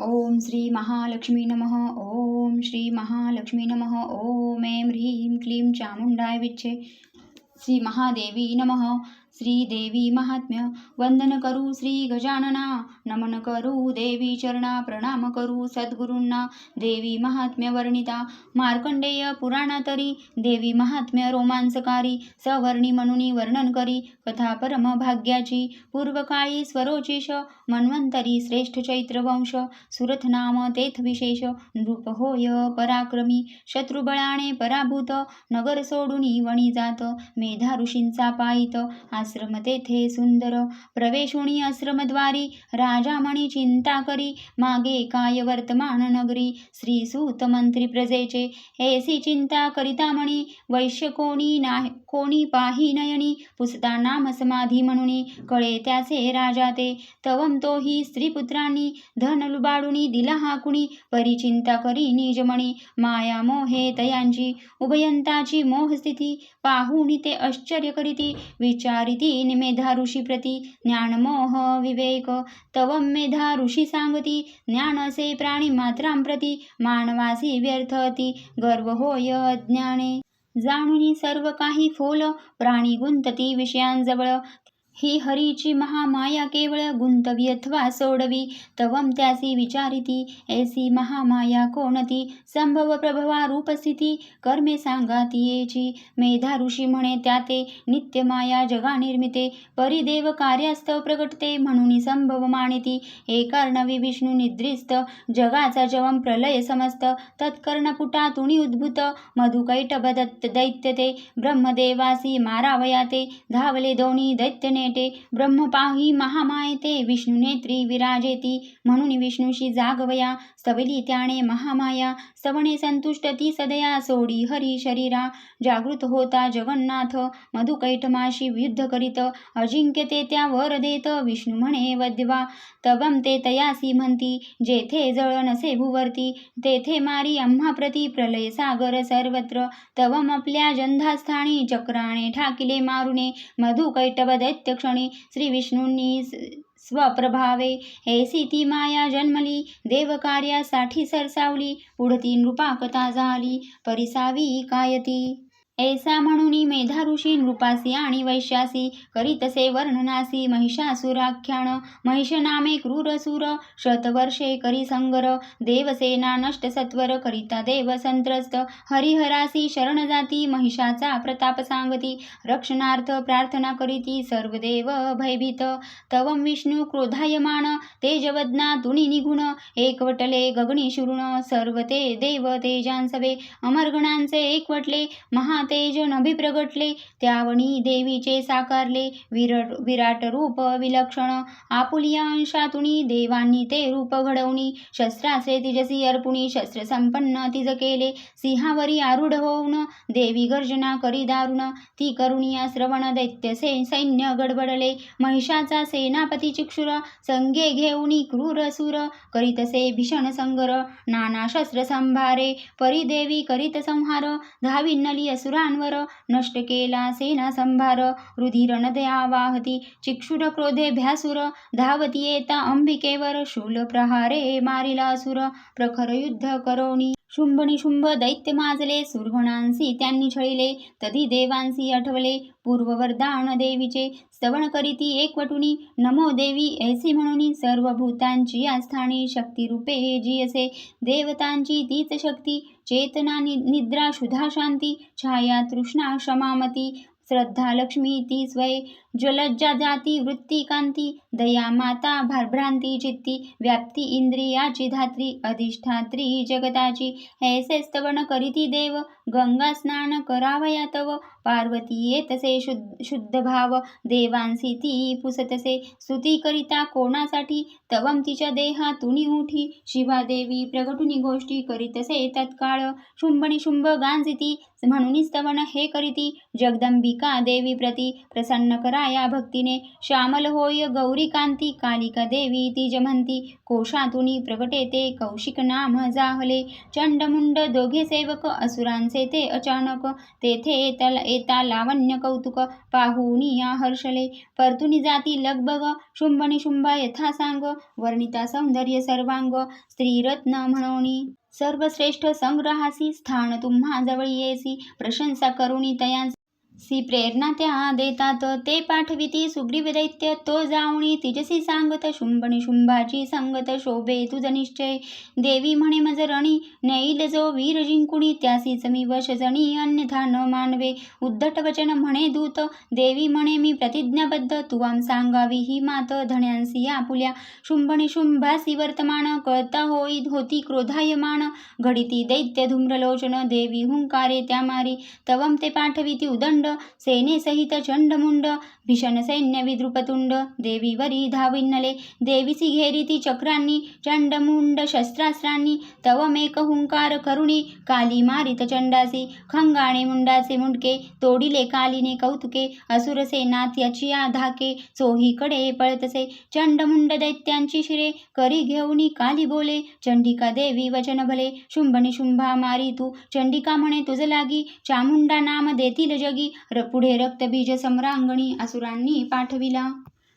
ओम श्री महालक्ष्मी नमः ओम श्री महालक्ष्मी नमः ओम ऐं ह्रीं क्लीं चामुण्डाय विच्छे श्री महादेवी नमः। श्रीदेवी महात्म्य वंदन करू श्री गजानना नमन करू देवी चरणा प्रणाम करू सद्गुरूंना. देवी महात्म्य वर्णिता मार्कंडेय पुराणातरी. देवी महात्म्य रोमांचकारी सवर्णी म्हणून वर्णन करी कथा परम भाग्याची. पूर्वकाळी स्वरोचिष मन्वंतरी श्रेष्ठ चैत्रवंश. सुरथ नाम तेथ विशेष नृप होय पराक्रमी. शत्रुबळाने पराभूत नगर सोडून वणी जात. मेधा ऋषींचा पायित आश्रम तेथे सुंदर। प्रवेशुणी आश्रमद्वारी राजा म्हणी चिंता करी। मागे काय वर्तमान नगरी? श्री सूत मंत्री प्रजेचे। ऐसी चिंता करिता म्हणी। वैश्य कोणी नाही कोणी पाही नयनी। पुसता नाम समाधी म्हणून। कळे त्याचे राजा ते। तवम तोही स्त्रीपुत्रांनी धन लुबाडुनी दिला हा कुणी। परिचिंता करी निजमणी माया मोहे तयांची। उभयंताची मोहस्थिती पाहुणी ते आश्चर्य करीती। विचारिती मेधा ऋषी प्रती ज्ञानमोह विवेक। तवम मेधा ऋषी सांगती ज्ञानसे प्राणी मात्रां प्रती मानवासी व्यर्थती गर्व होय ज्ञाने जाणुनी सर्व काही फोल प्राणी गुंतती विषयांजवळ ही हरीची महामाया केवळ गुंतवी अथवा सोडवी तवम त्यासी विचारिती ऐसी महामाया कोणती? संभव प्रभवा रूपस्थिती कर्मे सांगाती येची. मेधा ऋषी म्हणे त्याते नित्यमाया नित्य माया जगा निर्मिते परिदेव कार्यास्तव प्रगटते म्हणून संभव मानिती. एकार्णवी विष्णू निद्रिस्त जगाचा जवम प्रलय समस्त तत्कर्णपुटा तुणी उद्भूत मधुकैटभ दैत्यते दैत्य ते ब्रह्मदेवासी मारावयाते धावले दोन्ही दैत्यने नेटे ब्रह्म पाही महामायते विष्णू नेत्री विराजेती म्हणून विष्णूशी जागवया सवली त्याने महामाया सवणे संतुष्ट ती सदया सोडी हरी शरीरा जागृत होता जगन्नाथ मधुकैटमाशी युद्ध करीत अजिंक्य ते त्या वर देत विष्णू म्हणे वद्वा तवम ते तयासी म्हणती जेथे जळ नसे भुवर्ती तेथे मारी आम्हाप्रती प्रलय सागर सर्वत्र तवम आपल्या जंधास्थानी चक्राने ठाकिले मारुने मधुकैटव दैत्य क्षणी श्री विष्णूंनी स्वप्रभावे ऐसी ती माया जन्मली देवकार्यासाठी सरसावली पुढती नृपा कथा झाली परिसावी कायती ऐसा म्हणून मेधा ऋषी नृपासी आणि वैश्यासी करीतसे वर्णनासी महिषासुराख्यान. महिष नामे क्रूरसुर शतवर्षे करी संगर देवसेना नष्ट सत्वर करिता देव संत्रस्त. हरिहरासी शरण जाती महिषाचा प्रताप सांगती. रक्षणार्थ प्रार्थना करीती सर्व देव भयभीत. तवम विष्णू क्रोधायमान तेजवदना तुणी निगुण एकवटले गगणी शुरुण सर्व ते देव तेजांसवे. अमरगणांचे एकवटले महा तेज नभी प्रगटले त्यावणी देवीचे साकारले विर विराट रूप विलक्षण. आपुलिया अंशातुनी देवांनी ते रूप घडवणी. शस्त्रासे तिजसी अर्पुणी शस्त्र संपन्न तिज केले. सिंहावरी आरूढ होऊन देवी गर्जना करी दारुण. ती करुणिया श्रवण दैत्य से सैन्य गडबडले. महिषाचा सेनापती चिक्षुर संगे घेऊनी क्रूर सुर. करीतसे भीषण संगर नाना शस्त्र संभारे. परिदेवी करीत संहार. धाविन्नली असुरांवर नष्ट केला सेना संभार रुधिर नद्या वाहती चिक्षुर क्रोधे भ्यासुर धावती येता अंबिकेवर शूल प्रहारे मारिला असुर प्रखर युद्ध करोणी। शुंभनी शुंभ दैत्य माजले सुरगुणांसी त्यांनी छळिले तधी देवांसी आठवले पूर्ववरदान देवीचे स्तवण करीती एकवटुनी नमो देवी ऐसी म्हणून सर्व भूतांची आस्थानी शक्तिरूपे जी असे देवतांची तीच शक्ती चेतना नि निद्रा शुधा शांती छाया तृष्णा क्षमामती श्रद्धा लक्ष्मी ती स्वय ज्वलज्जा जाती वृत्ती कांती दया माता भारभ्रांती चित्ती व्याप्ती इंद्रियाची धात्री अधिष्ठात्री जगताची. ऐसे स्तवन करीती देव गंगा स्नान करावया तव पार्वती येतसे शुद्ध शुद्ध भाव. देवांसी ती पुसतसे. स्तुती करिता कोणासाठी? तवम तिच्या देहातुनी उठी. शिवादेवी प्रगटुनी गोष्टी करीतसे तत्काळ. शुंभणी शुंभ गांजिती. म्हणून स्तवन हे करीती. जगदंबिका देवी प्रती प्रसन्न कराया भक्तीने. श्यामल होय गौरी गौरी कांती कालिका देवी तिज म्हणती कोशातून प्रगटे ते कौशिक नाम जाहले। चंडमुंड दोघे सेवक असुरांचे ते अचानक। तेथे येता लावण्य कौतुक पाहुनी या हर्षले परतुनी जाती लगबग शुंभनी शुंभा यथा सांग वर्णिता सौंदर्य सर्वांग स्त्रीरत्न म्हणोनी। सर्वश्रेष्ठ संग्रहासी स्थान तुम्हा जवळ येसी। प्रशंसा करुणी तयांसी सी प्रेरणा त्या देतात ते पाठविती सुग्रीव दैत्य तो जाऊणी तिजसी सांगत शुंभणी शुंभाची संगत शोभे तुझ निश्चय. देवी म्हणे मज रणी नेईल जो वीर जिंकुणी त्यासीच मी वश जणी अन्यथा न मानवे. उद्धट वचन म्हणे दूत देवी म्हणे मी प्रतिज्ञाबद्ध तुवाम सांगावी ही मात धण्यांसी आपुल्या. शुंभणी शुंभासी वर्तमान कळता होई होती क्रोधायमान. घडिती दैत्य धूम्रलोचन देवी हुंकारे त्या मारी. तवम ते पाठविती उदंड सेनेसहित चंडमुंड भीषण सैन्य विद्रुपतुंड देवीवरी धाविन्नले देवीसी घेरिती चक्रांनी चंडमुंड शस्त्रास्त्रांनी तवमेक हुंकार करुणी काली मारित चंडासी खंगाणे मुंडाचे मुंडके तोडिले कालीने कौतुके असुर सेनात याची धाके चोहीकडे पळतसे चंडमुंड दैत्यांची शिरे करी घेऊनी काली बोले चंडिका देवी वचन भले शुंभनी शुंभा मारी तू चंडिका म्हणे तुझ लागी चामुंडा नाम देतील जगी पुढे रक्तबीज सम्रांगणी असुरांनी पाठविला.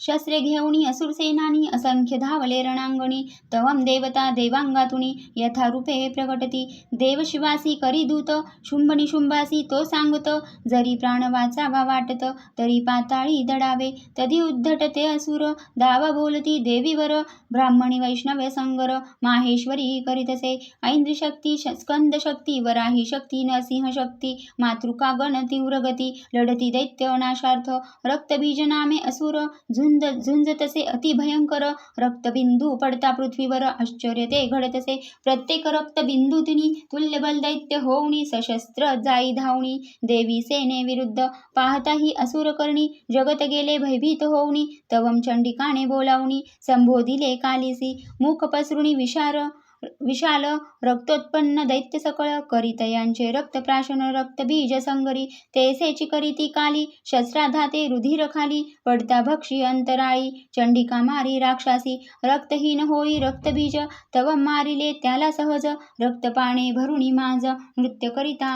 शस्त्रे घेऊनी असुरसेनानी असंख्य धावले रणांगणी तवम देवता देवांगातुनी यथारूपे प्रकटती. देवशिवासी करी दूत शुंभनी शुंभासी तो सांगत. जरी प्राण वाचावा वाटत तरी पाताळी दडावे. तदी उद्धट ते असुर दावा बोलती देवीवर. ब्राह्मणी वैष्णव संगर माहेश्वरी करीतसे. ऐंद्र शक्ती श- स्कंद शक्ती वराही शक्ती नरसिंह शक्ती मातृका गण तीव्रगती लढती दैत्य नाशार्थ रक्तबीज नामे असुर झुंज झुंजतसे अतिभयंकर रक्तबिंदू पडता पृथ्वीवर आश्चर्य ते घडतसे प्रत्येक रक्तबिंदूतिनी तुल्यबल दैत्य होऊनी सशस्त्र जाई धावणी देवी सेने विरुद्ध पाहताही असुर करणी जगत गेले भयभीत होऊनी तवम चंडिकाने बोलावणी संबोधिले कालिसी. मुख पसरुणी विशार विशाल रक्तोत्पन्न दैत्य सकळ प्राशन रक्तप्राशन रक्तबीज संगरी तेसेची करीती काली शस्त्राधाते रुधिर खाली पडता भक्षी अंतराळी चंडिका मारी राक्षसी रक्तहीन होई रक्तबीज तव मारिले त्याला सहज रक्तपाणे भरुणी माझ नृत्य करिता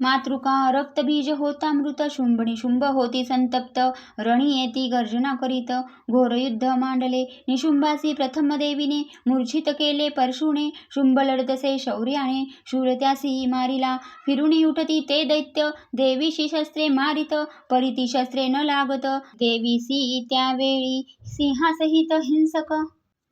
मातृका रक्तबीज होता मृत शुंभणी शुंभ होती संतप्त रणी येती गर्जना करीत घोर युद्ध मांडले निशुंभासी प्रथम देवीने मूर्छित केले परशुणे शुंभ लढतसे शौर्याने शूरत्यासी मारिला फिरुणी उठती ते दैत्य देवीशी शस्त्रे मारित परिती शस्त्रे न लागत देवीसी त्यावेळी सिंहासहित हिंसक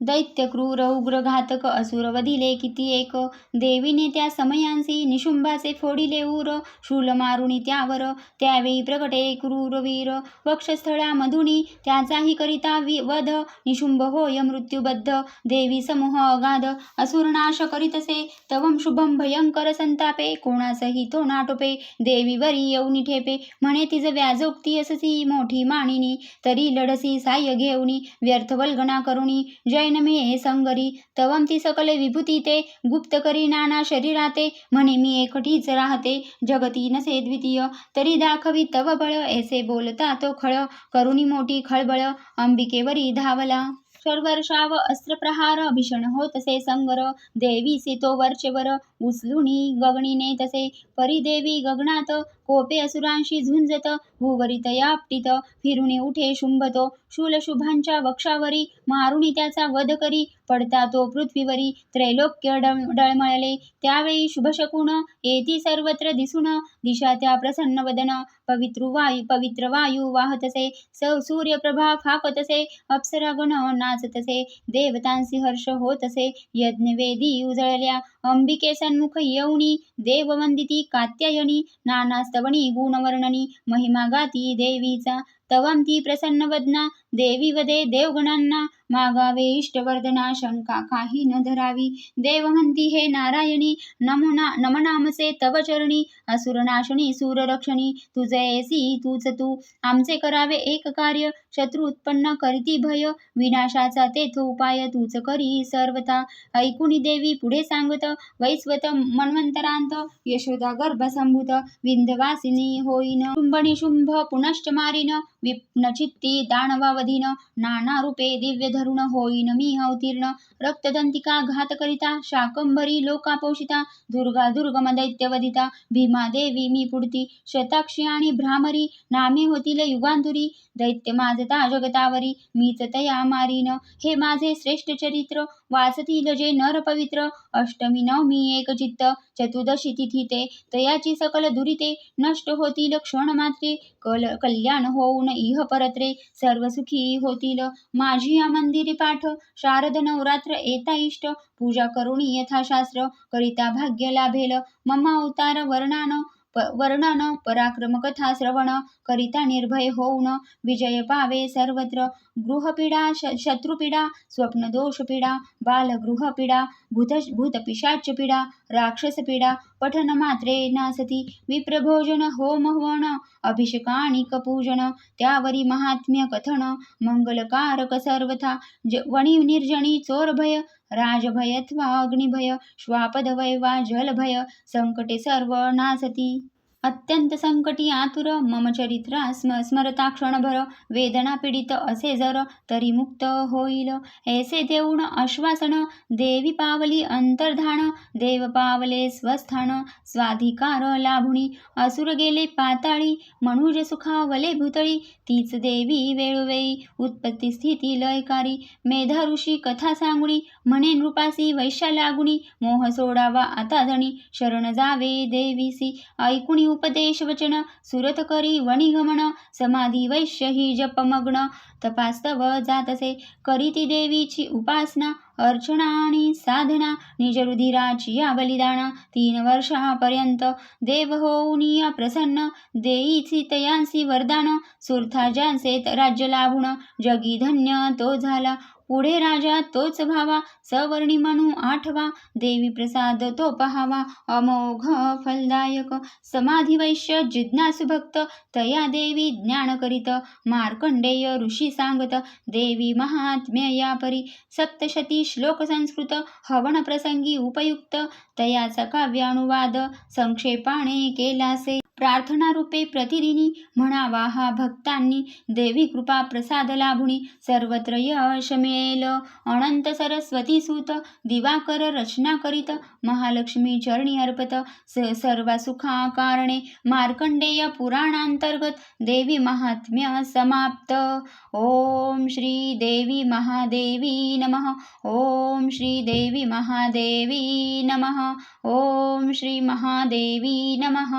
दैत्य क्रूर उग्र घातक असुर वधिले किती एक. देवीने त्या समयांसी निशुंभाचे फोडिले उर शूल मारुणी त्यावर त्यावेळी प्रगटे क्रूर वीर. वक्षस्थळा मधुनी त्याचाही करिता वि वध. निशुंभ होय मृत्युबद्ध. देवी समूह अगाध. असुरनाश करीतसे तवम शुभम भयंकर संतापे. कोणासही तो नाटोपे देवीवरी येऊनी ठेपे. म्हणे तिज व्याजोक्ती अससी मोठी मानिनी. तरी लढसी साह्य घेऊनी व्यर्थ वल्गना करुणी जैन मे संगरी तवम ती सकल विभूती ते. गुप्त करी नाना शरीराते. म्हणे मी एकटीच राहते. जगती नसे द्वितीय. तरी दाखवी तव बळ. ऐसे बोलता तो खळ. करुणी मोठी खळबळ. अंबिकेवरी धावला. शर्वर्षाव अस्त्रप्रहार भीषण होतसे संगर. देवी तो वरचेवर उचलुणी गगणीने तसे परिदेवी गगनात कोपे असुरांशी झुंजत भूवरित यापटीत फिरुणी उठे शुंभतो शूलशुभांच्या वक्षावरी मारुणी त्याचा वध करी पडता तो पृथ्वीवरी त्रैलोक्य डळमळले. त्यावेळी शुभशकुण येती सर्वत्र दिसून दिशा त्या प्रसन्न वदन पवित्र वायू पवित्र वायू वाहतसे स सूर्यप्रभा फाकतसे अप्सरागण नाचतसे देवतांसी हर्ष होतसे यज्ञवेदी उजळल्या अंबिकेस सन्मुख यवनी देववंदिती कात्यायनी नानास्तवणी गुणवर्णनी महिमा गाती देवीचा तवाम ती प्रसन्न वदना देवी वदे देवगणांना मागावे इष्टवर्धना शंका काही न धरावी. देव म्हणती हे नारायणी नमुना नमनामसे तव चरणी असुरनाशनी सूररक्षणी तुझे ऐसी तूच तू. आमचे करावे एक कार्य शत्रू उत्पन्न करती भय. विनाशाचा तेथ उपाय तूच करी सर्वथा. ऐकुणी देवी पुढे सांगत वैस्वत मन्वंतरांत यशोदा गर्भसंभूत विंध्यवासिनी होईन. शुंभणी शुंभ पुनश्च मारिन विप्नचित्ती दानवावधीन नाना रूपे दिव्य धरुण होईन मी अवतीर्ण. रक्तदंतिका घात करिता शाकंभरी लोकापोषिता दुर्गा दुर्गम दैत्यवधिता भीमा देवी मी पुढती शताक्षी आणि भ्रामरी नामे होतील युगांतुरी दैत्य माजता जगतावरी मीच तया मारीन. हे माझे श्रेष्ठ चरित्र वाचतील जे नर पवित्र अष्टमी नवमी एक चित्त चतुर्दशी तिथी ते तयाची सकल दुरिते नष्ट होतील क्षण मात्रे कल कल्याण होऊन इह परत्रे सर्व सुखी होतील माझी या मंदिरी पाठ शारद नवरात्र येता इष्ट पूजा करुणी यथाशास्त्र करिता भाग्य लाभेल मम अवतार वर्णान प वर्णन पराक्रम कथा श्रवण करिता निर्भय होऊन विजय पावे सर्वत्र. गृहपीडा श शत्रुपीडा स्वप्नदोषपीडा बालगृहपीडा भूत भूतपिशाचपीडा राक्षसपीडा पठन मात्रे नासती. विप्रभोजन होम हवन अभिषेकाणि कपूजन त्यावरी महात्म्य कथन मंगलकारक सर्वथा. ज वणी निर्जनी चोरभय राजभय अथवा अग्निभय श्वापदभय वा जलभय संकटे सर्व नासती. अत्यंत संकटी आतुर मम चरित्रा स्म स्मरता क्षणभर वेदना पीडित असे जर तरी मुक्त होईल. ऐसे देऊन आश्वासन देवी पावली अंतर्धान देव पावले स्वस्थान स्वाधिकार लाभुणी असुर गेले पाताळी मनुज सुखावले भूतळी तीच देवी वेळोवेळी उत्पत्ती स्थिती लयकारी. मेधा ऋषी कथा सांगुणी म्हणे नृपासी वैश्या लागुणी मोह सोडावा आता जणी शरण जावे देवीसी. ऐकुणी उपदेश वचन सुरत करी वणिगमन समाधी वैश्य ही जपमग्न तपास्तव जातसे करीती देवीची उपासना अर्चना आणि साधना निज रुधिराची या बलिदान तीन वर्षापर्यंत देव होऊनी या प्रसन्न देईची तयांसी वरदान सुरथा ज्यांचे राज्य लाभून जगी धन्य तो झाला पुढे राजा तोच भावा सवर्णी म्हणू आठवा. देवी प्रसाद तो पहावा अमोघ फलदायक. समाधी वैश्य जिज्ञासु भक्त. तया देवी ज्ञान करीत मार्कंडेय ऋषी सांगत देवी महात्म्य या परी. सप्तशती श्लोक संस्कृत हवन प्रसंगी उपयुक्त. तयाचा काव्यानुवाद संक्षेपाने केलासे. प्रार्थनारूपे प्रतिदिनी म्हणावा हा भक्तांनी देवी कृपा प्रसाद लाभुणी सर्वत्र यश मिळेल अनंत सरस्वती सुत दिवाकर रचना करीत महालक्ष्मी चरणी अर्पत स सर्व सुखा कारणे मार्कंडेय पुराणांतर्गत देवी महात्म्य समाप्त. ओम श्री देवी महादेवी नमः ओम श्री देवी महादेवी नमः ओम श्री महादेवी नमः.